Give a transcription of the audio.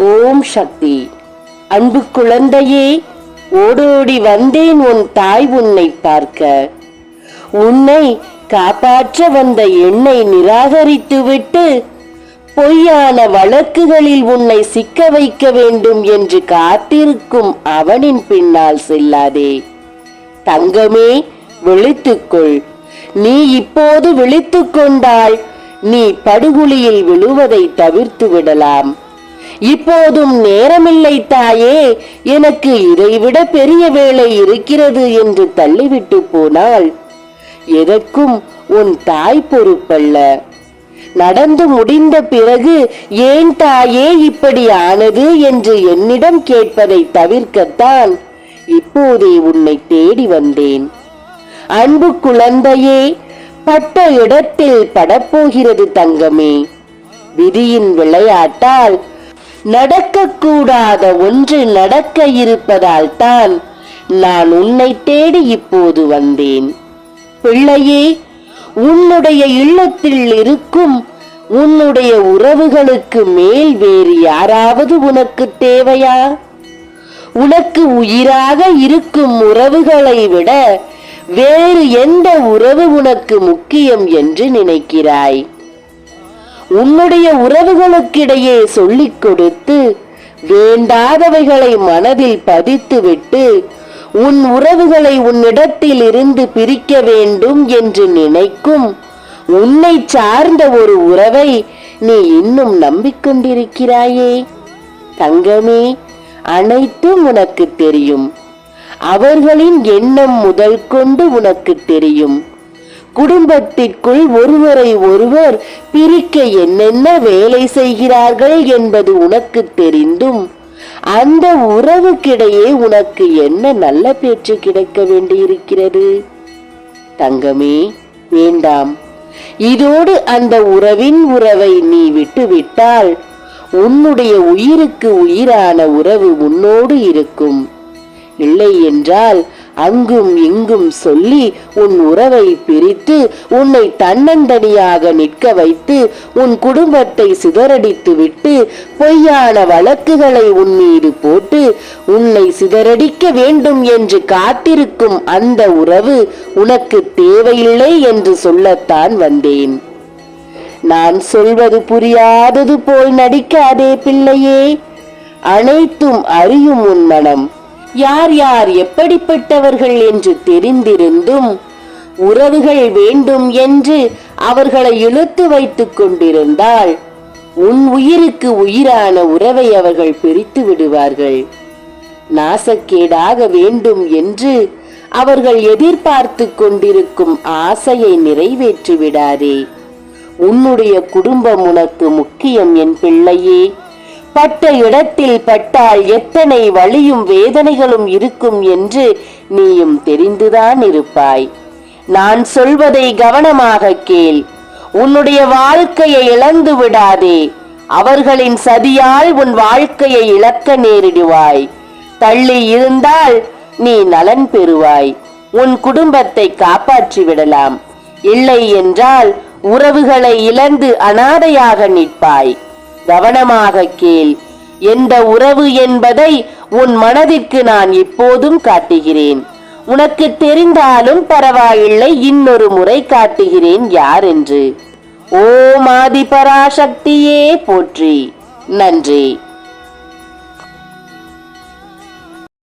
ஓம் சக்தி. அன்பு குழந்தையே ஓடோடி வந்தேன் உன் தாய் உன்னை பார்க்க. உன்னை காப்பாற்ற வந்த என்னை நிராகரித்துவிட்டு பொய்யான வழக்குகளில் உன்னை சிக்க வைக்க வேண்டும் என்று காத்திருக்கும் அவனின் பின்னால் செல்லாதே. தங்கமே விழித்துக்கொள். நீ இப்போது விழித்துக் கொண்டால் நீ படுகுழியில் விழுவதை தவிர்த்து விடலாம் இப்போதும் நேரமில்லை தாயே எனக்கு இதைவிட பெரிய வேலை இருக்கிறது என்று தள்ளிவிட்டு போனாள். எதற்கும் உன் தாய் பொறுப்பல்ல. நடந்து முடிந்த பிறகு ஏன் தாயே இப்படி ஆனது என்று என்னிடம் கேட்பதை தவிர்க்கத்தான் இப்போதே உன்னை தேடி வந்தேன். அன்பு குழந்தையே பட்ட இடத்தில் படப்போகிறது தங்கமே. விதியின் விளையாட்டால் நடக்கக்கூடாத ஒன்று நடக்க இருப்பதால் தான் நான் உன்னை தேடி இப்போது வந்தேன். பிள்ளையே உன்னுடைய இல்லத்தில் இருக்கும் உன்னுடைய உறவுகளுக்கு மேல் வேறு யாராவது உனக்கு தேவையா? உனக்கு உயிராக இருக்கும் உறவுகளை விட வேறு எந்த உறவு உனக்கு முக்கியம் என்று நினைக்கிறாய்? உன்னுடைய உறவுகளுக்கிடையே சொல்லிக் கொடுத்து வேண்டாதவைகளை மனதில் பதித்துவிட்டு உன் உறவுகளை உன்னிடத்தில் இருந்து பிரிக்க வேண்டும் என்று நினைக்கும் உன்னை சார்ந்த ஒரு உறவை நீ இன்னும் நம்பிக்கொண்டிருக்கிறாயே. தங்கமே அனைத்தும் உனக்கு தெரியும். அவர்களின் எண்ணம் முதல் கொண்டு உனக்கு தெரியும். குடும்பத்திற்குள் ஒருவரை ஒருவர் பிரிக்க என்னென்ன வேலை செய்கிறார்கள் என்பது உனக்கு தெரிந்தும் அந்த உறவுக்கிடையே உனக்கு என்ன நல்ல பேச்சு கிடைக்க வேண்டியிருக்கிறது? தங்கமே வேண்டாம். இதோடு அந்த உறவின் உறவை நீ விட்டுவிட்டால் உன்னுடைய உயிருக்கு உயிரான உறவு உன்னோடு இருக்கும். இல்லை என்றால் அங்கும் இங்கும் சொல்லி உன் உறவை பிரித்து உன்னை தன்னந்தனியாக நிற்க வைத்து உன் குடும்பத்தை சிதறடித்து விட்டு பொய்யான வழக்குகளை உன் மீது போட்டு உன்னை சிதறடிக்க வேண்டும் என்று காத்திருக்கும் அந்த உறவு உனக்கு தேவையில்லை என்று சொல்லத்தான் வந்தேன். நான் சொல்வது புரியாதது போல் நடிக்காதே பிள்ளையே. அனைத்தும் அறியும் உன் மனம். யார் யார் எப்படிப்பட்டவர்கள் என்று தெரிந்திருந்தும் உறவுகள் வேண்டும் என்று அவர்களை இழுத்து வைத்துக் கொண்டிருந்தால் உன் உயிருக்கு உயிரான உறவை அவர்கள் பிரித்து விடுவார்கள். நாசக்கேடாக வேண்டும் என்று அவர்கள் எதிர்பார்த்து கொண்டிருக்கும் ஆசையை நிறைவேற்றி விடாதே உன்னுடைய குடும்பம் உனக்கு முக்கியம் என் பிள்ளையே. பட்ட இடத்தில் பட்டால் எத்தனை வழியும் வேதனைகளும் இருக்கும் என்று நீயும் தெரிந்துதான் இருப்பாய். நான் சொல்வதை கவனமாக கேள். உன்னுடைய வாழ்க்கையை இழந்து விடாதே. அவர்களின் சதியால் உன் வாழ்க்கையை இழக்க நேரிடுவாய். தள்ளி இருந்தால் நீ நலன் பெறுவாய். உன் குடும்பத்தை காப்பாற்றி விடலாம். இல்லை என்றால் உறவுகளை இழந்து அனாதையாக நிற்பாய். கவனமாக கேள். எந்த உறவு என்பதை உன் மனதிற்கு நான் இப்போதும் காட்டுகிறேன். உனக்கு தெரிந்தாலும் பரவாயில்லை இன்னொரு முறை காட்டுகிறேன் யார் என்று. ஓ மாதி பராசக்தியே போற்றி. நன்றி.